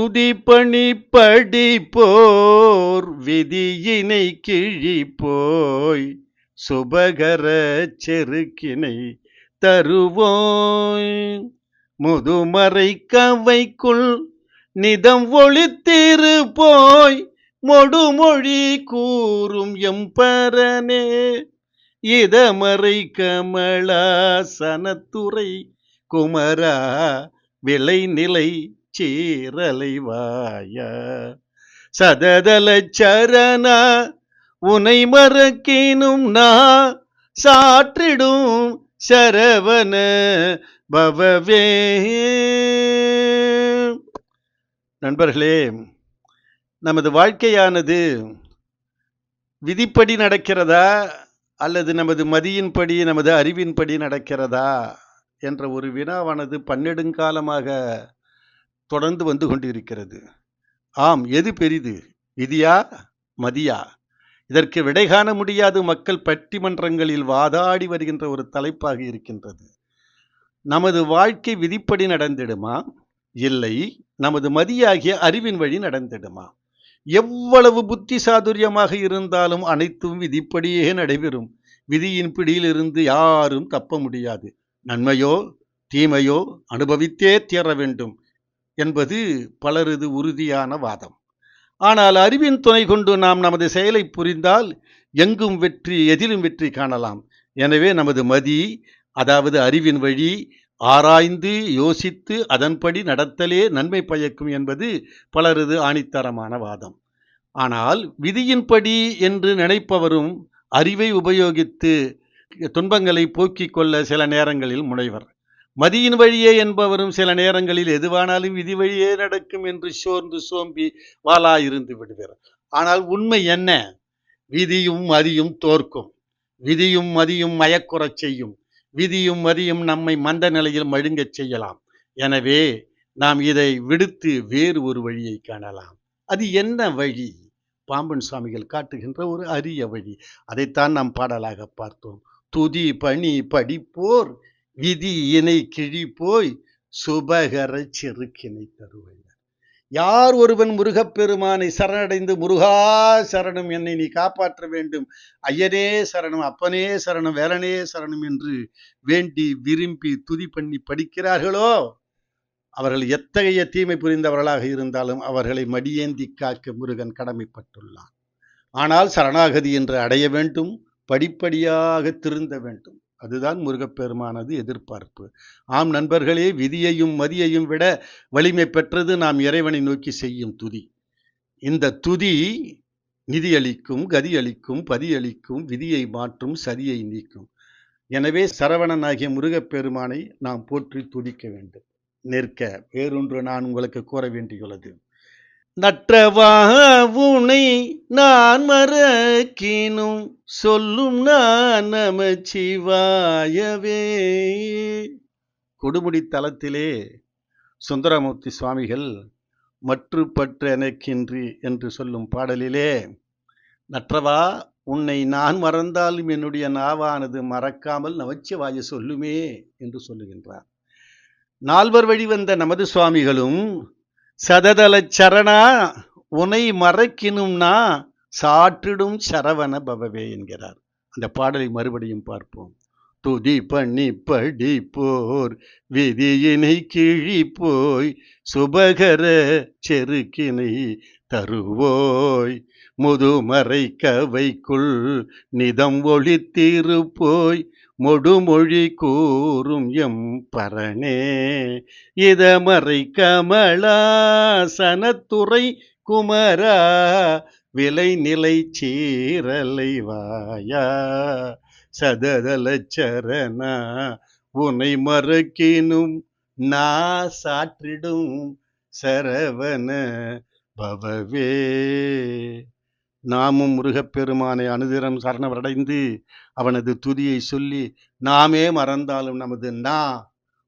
துதிப்பணி படிப்போர் விதியினை கிழிப்போய் சுபகர செருக்கினை தருவோய். முதுமறை கவைக்குள் நிதம் ஒளித்திரு போய் மொடுமொழி கூறும் எம்பரனே. இதமறை கமலாசனத்துறை குமரா விளைநிலை சீரலைவாய. சததல சரண உனை மறக்கினும் நா சாற்றிடும் சரவண பவவே. நண்பர்களே நமது வாழ்க்கையானது விதிப்படி நடக்கிறதா அல்லது நமது மதியின்படி நமது அறிவின்படி நடக்கிறதா என்ற ஒரு வினாவானது பன்னெடுங்காலமாக தொடர்ந்து வந்து கொண்டிருக்கிறது. ஆம் எது பெரிது? விதியா மதியா? இதற்கு விடை காண முடியாது. மக்கள் பட்டிமன்றங்களில் வாதாடி வருகின்ற ஒரு தலைப்பாக இருக்கின்றது. நமது வாழ்க்கை விதிப்படி நடந்திடுமா? இல்லை. நமது மதியாகிய அறிவின் வழி நடந்திடுமா? எவ்வளவு புத்தி சாதுரியமாக இருந்தாலும் அனைத்தும் விதிப்படியே நடைபெறும். விதியின் பிடியிலிருந்து யாரும் தப்ப முடியாது. நன்மையோ தீமையோ அனுபவித்தே தீர வேண்டும். என்பது பலரது உறுதியான வாதம். ஆனால் அறிவின் துணை கொண்டு நாம் நமது செயலை புரிந்தால் எங்கும் வெற்றி எதிலும் வெற்றி காணலாம். எனவே நமது மதி அதாவது அறிவின் வழி ஆராய்ந்து யோசித்து அதன்படி நடத்தலே நன்மை பயக்கும் என்பது பலரது ஆணித்தரமான வாதம். ஆனால் விதியின்படி என்று நினைப்பவரும் அறிவை உபயோகித்து துன்பங்களை போக்கிக் கொள்ள சில நேரங்களில் முனைவர். மதியின் வழியே என்பவரும் சில நேரங்களில் எதுவானாலும் விதி வழியே நடக்கும் என்று சோர்ந்து சோம்பி வாலா இருந்து விடுவார். ஆனால் உண்மை என்ன? விதியும் மதியும் தோற்கும். விதியும் மதியும் மயக்குறச் செய்யும். விதியும் மதியும் நம்மை மந்த நிலையில் மழுங்கச் செய்யலாம். எனவே நாம் இதை விடுத்து வேறு ஒரு வழியை காணலாம். அது என்ன வழி? பாம்பன் சுவாமிகள் காட்டுகின்ற ஒரு அரிய வழி. அதைத்தான் நாம் பாடலாக பார்த்தோம். துதி பணி படிப்போர் விதி இணை கிழி போய் சுபகர செருக்கினை தருவையர். யார் ஒருவன் முருகப்பெருமானை சரணடைந்து முருகா சரணம் என்னை நீ காப்பாற்ற வேண்டும். ஐயனே சரணம் அப்பனே சரணம் வேலனே சரணம் என்று வேண்டி விரும்பி துதி பண்ணி படிக்கிறார்களோ? அவர்கள் எத்தகைய தீமை புரிந்தவர்களாக இருந்தாலும் அவர்களை மடியேந்தி காக்க முருகன் கடமைப்பட்டுள்ளான். ஆனால் சரணாகதி என்று அடைய வேண்டும் படிப்படியாக திருந்த வேண்டும். அதுதான் முருகப்பெருமானது எதிர்பார்ப்பு. ஆம் நண்பர்களே விதியையும் மதியையும் விட வலிமை பெற்றது நாம் இறைவனை நோக்கி செய்யும் துதி. இந்த துதி நிதியளிக்கும் கதியளிக்கும் பதியளிக்கும் விதியை மாற்றும் சதியை நீக்கும். எனவே சரவணனாகிய முருகப்பெருமானை நாம் போற்றி துதிக்க வேண்டும். நிற்க வேறொன்று நான் உங்களுக்கு கூற வேண்டியுள்ளது. நற்றவா உனை நான் மறக்கினும் சொல்லும் நான் நமச்சிவாயவே கொடுமுடி தலத்திலே சுந்தரமூர்த்தி சுவாமிகள் மற்று பற்று எனக்கின்றி என்று சொல்லும் பாடலிலே நற்றவா உன்னை நான் மறந்தாலும் என்னுடைய நாவானது மறக்காமல் நமச்சிவாய சொல்லுமே என்று சொல்லுகின்றார். நால்வர் வழி வந்த நமது சுவாமிகளும் சததலச் சரணா உனை மறைக்கினும்னா சாற்றிடும் சரவண பவவே என்கிறார். அந்த பாடலை மறுபடியும் பார்ப்போம். துதி பண்ணி படிப்போர் விதியினை கிழிப்போய் சுபகர செருக்கினை தருவோய். முதுமறை கவைக்குள் நிதம் ஒளித்திருப்போய் மொடுமொழி கூறும் எம் பரணே. இதமறை கமலாசனத்துறை குமரா. விலைநிலை சீரலை வாயா. சததல சரணா. உனை மறக்கினும் நா சாற்றிடும் சரவண பவவே. நாமும் முருகப்பெருமானை அனுதினம் சரணமடைந்து அவனது துதியை சொல்லி நாமே மறந்தாலும் நமது நா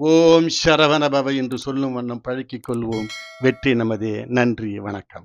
ஓம் சரவணபவ என்று சொல்லும் வண்ணம் பழக்கிக் கொள்வோம். வெற்றி நமதே. நன்றி. வணக்கம்.